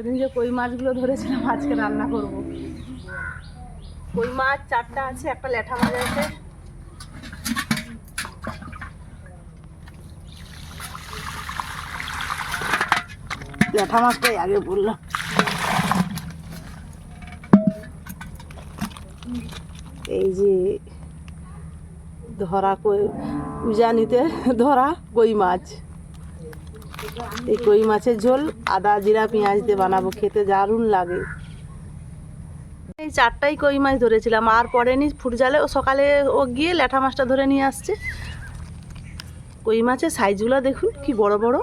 সেদিন যে কই মাছগুলো ধরেছিলাম, আজকে রান্না করব। কই মাছ, চারটা আছে, একটা ল্যাঠা মাছ আছে। ল্যাঠা মাছটাই আগে বললাম। এই যে ধরা কই উজানিতে ধরা কই মাছ। এই কই মাছের ঝোল, আদা, জিরা, পেঁয়াজ দিয়ে বানাবো, খেতে দারুণ লাগে। এই চারটাই কই মাছ ধরেছিলাম, আর পড়েনি ফুট জালে, ও সকালে ও গিয়ে ল্যাঠা মাছটা ধরে নিয়ে আসছে। কই মাছের সাইজগুলো দেখুন, কি বড় বড়।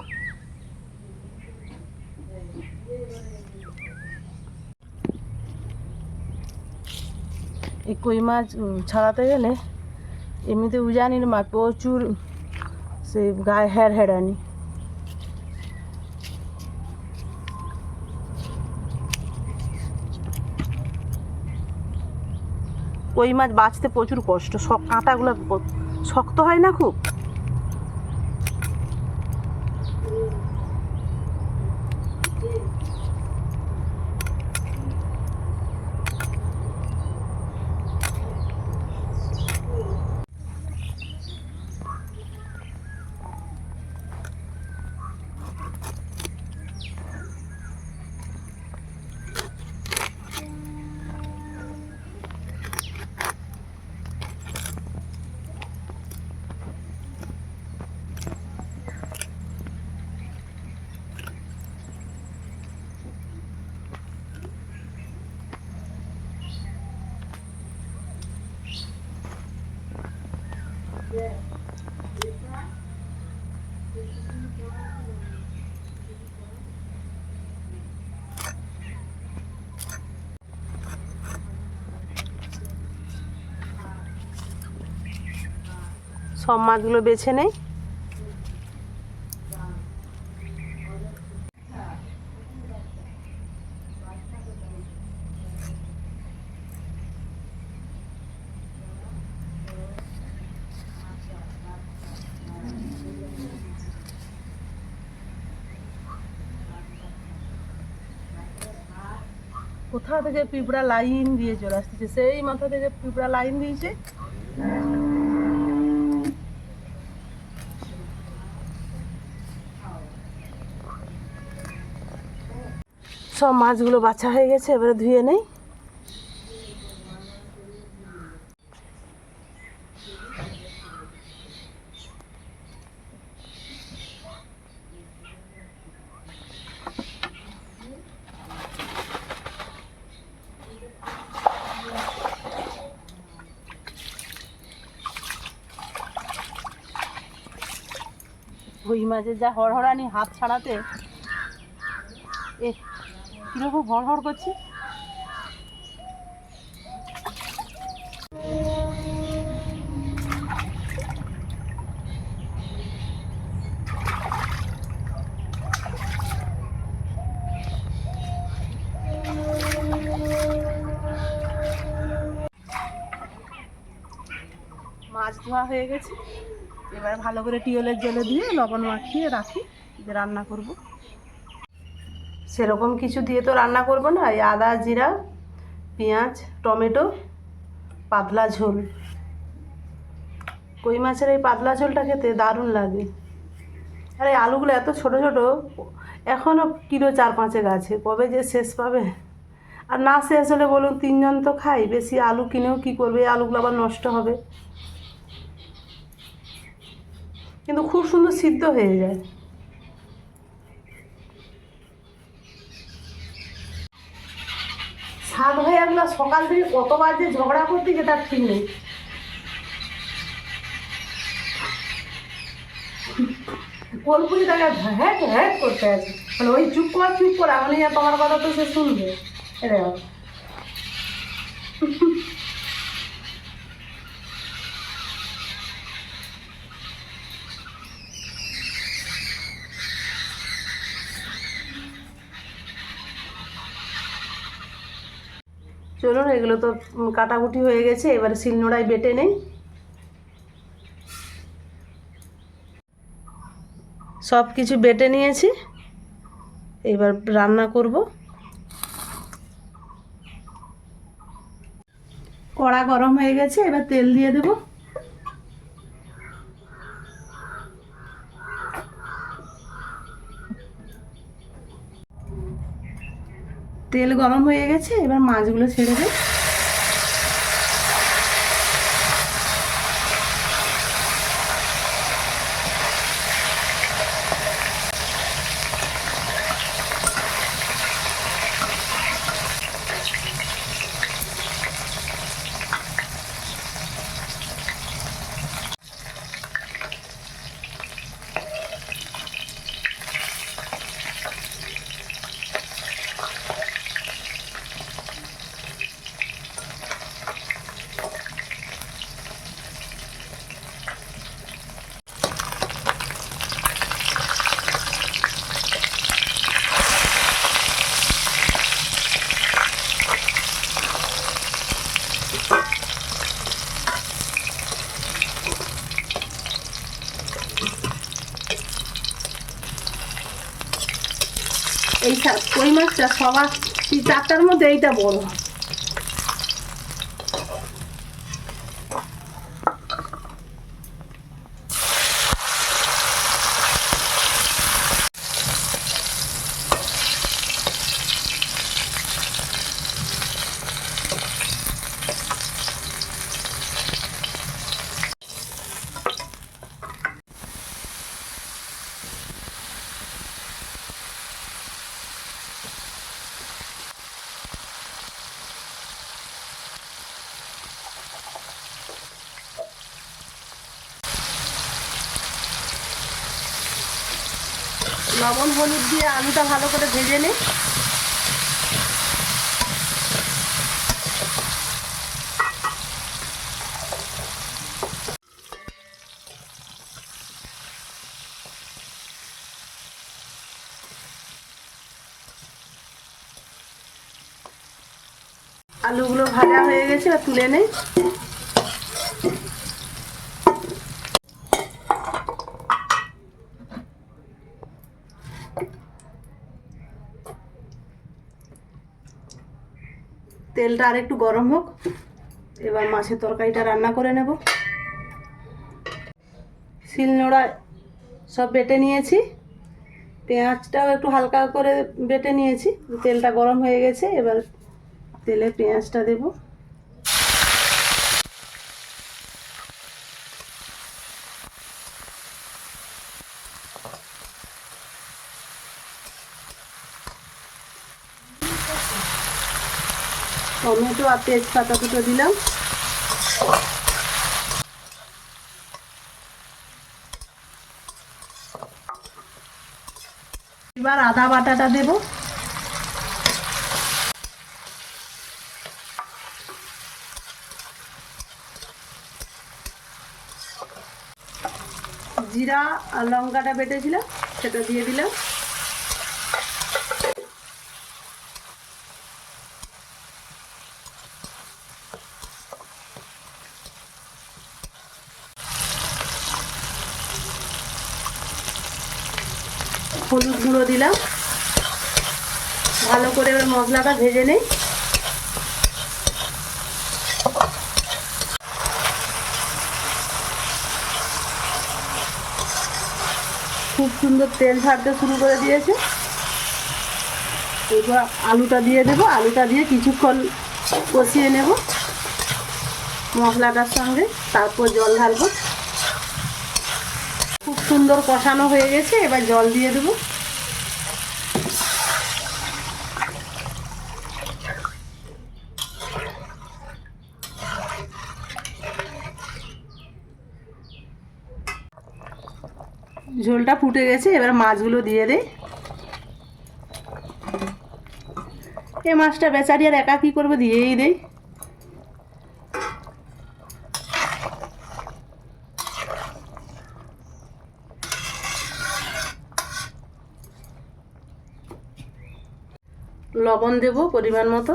এই কই মাছ ছাড়াতে গেলে এমনিতে উজানির মাছ প্রচুর, সে গায়ে হেড় হেড়ানি। কই মাছ বাঁচতে প্রচুর কষ্ট। কাঁটাগুলো শক্ত হয় না খুব? সব মাছগুলো বেছে নেই। কোথা থেকে পিঁপড়া লাইন দিয়ে চলে আসতেছে? সেই মাথা থেকে পিঁপড়া লাইন দিয়েছে। সব মাছগুলো বাছা হয়ে গেছে, এবারে ধুয়ে নেই। ওই মাঝে যা হড়হড়ানি হাত ছাড়াতে। এ কীরকম হড়হড় করছে? মাছ ধোয়া হয়ে গেছে। এবারে ভালো করে টিওলের জলে দিয়ে লবণ মাখিয়ে রাখি, যে রান্না করব। সেরকম কিছু দিয়ে তো রান্না করব না, এই আদা, জিরা, পেঁয়াজ, টমেটো, পাতলা ঝোল। কই মাছের এই পাতলা ঝোলটা খেতে দারুণ লাগে। আর এই আলুগুলো এত ছোট ছোট এখনও কিলো চার পাঁচে গাছে, কবে যে শেষ পাবে? আর না শেষ হলে বলুন, তিনজন তো খাই, বেশি আলু কিনেও কী করবে? আলুগুলো আবার নষ্ট হবে। কিন্তু খুব সুন্দর সিদ্ধ হয়ে যায়। সাত ভাইয়াগুলো সকাল থেকে কতবার যে ঝগড়া করতে যে তার ঠিক নেই। কোলপুরি তাকে হ্যাঁ হ্যাঁ করতে আছে। মানে ওই চুপ কর চুপ কর আর তোমার কথা তো সে শুনবে। এটা চলুন, এগুলো তো কাটাকুটি হয়ে গেছে, এবার শিলনোড়ায় বেটে নেই। সব কিছু বেটে নিয়েছি, এবার রান্না করব। কড়া গরম হয়ে গেছে, এবার তেল দিয়ে দেবো। তেল গরম হয়ে গেছে এবার মাছগুলো ছেড়ে দেব এই সা- কই মাছটা সবার? এই চারটার মধ্যে এইটা বড় লবণ হলুদ দিয়ে আলুটা ভালো করে ভেজে নিই আলুগুলো ভাজা হয়ে গেছে তুলে নেই তেলটা আর একটু গরম হোক। এবার মাছের তরকারিটা রান্না করে নেব। শিলনোড়া সব বেটে নিয়েছি। পেঁয়াজটাও একটু হালকা করে বেটে নিয়েছি। তেলটা গরম হয়ে গেছে, এবার তেলে পেঁয়াজটা দেব। টমেটো আর তেজপাতা দুটো দিলাম। এবার আদা বাটাটা দেব। জিরা আর লঙ্কাটা বেটেছিলাম, সেটা দিয়ে দিলাম। হলুদ গুঁড়ো দিলাম। ভালো করে এবার মশলাটা ভেজে নেই। খুব সুন্দর তেল ছাড়তে শুরু করে দিয়েছে। এবার আলুটা দিয়ে দেবো। আলুটা দিয়ে কিছুক্ষণ কষিয়ে নেব মশলাটার সঙ্গে, তারপর জল ঢালবো। সুন্দর কষানো হয়ে গেছে, এবার জল দিয়ে দেবো। ঝোলটা ফুটে গেছে, এবার মাছগুলো দিয়ে দেই এ মাছটা বেচারি আর একা কী করবে দিয়েই দেই লবণ দেব পরিমাণ মতো।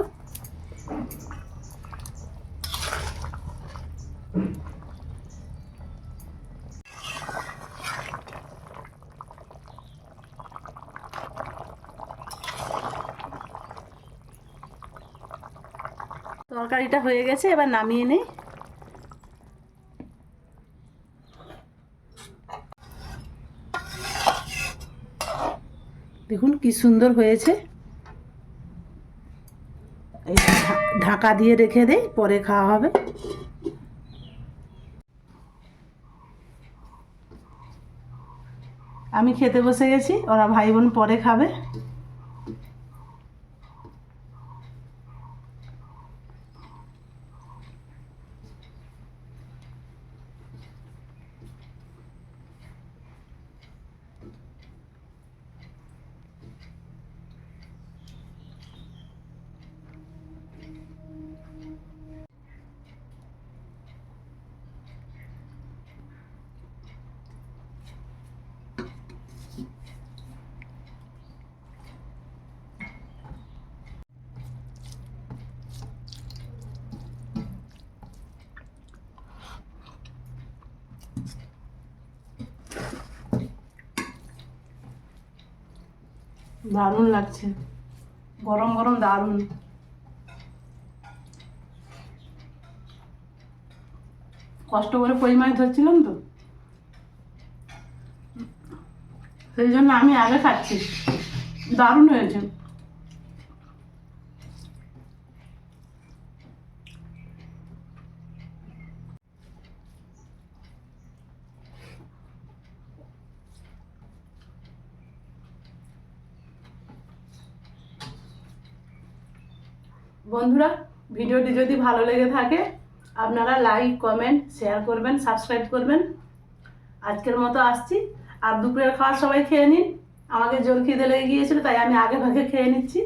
তরকারিটা হয়ে গেছে এবার নামিয়ে নেই। দেখুন কি সুন্দর হয়েছে এই ঢা- ঢাকা দিয়ে রেখে দেই, পরে খাওয়া হবে। আমি খেতে বসে গেছি, ওরা ভাই বোন পরে খাবে। দারুণ লাগছে। গরম গরম, দারুণ। কষ্ট করে কই মাছ ধরছিলাম তো। সেই জন্য আমি আগে খাচ্ছি। দারুণ হয়েছে। বন্ধুরা, ভিডিওটি যদি ভালো লেগে থাকে, আপনারা লাইক কমেন্ট শেয়ার করবেন সাবস্ক্রাইব করবেন। আজকের মতো আসছি। আর দুপুরের খাবার সবাই খেয়ে নিন। আমাকে জোর খিদে লেগে গিয়েছিল, তাই আমি আগে ভাগে খেয়ে নিচ্ছি।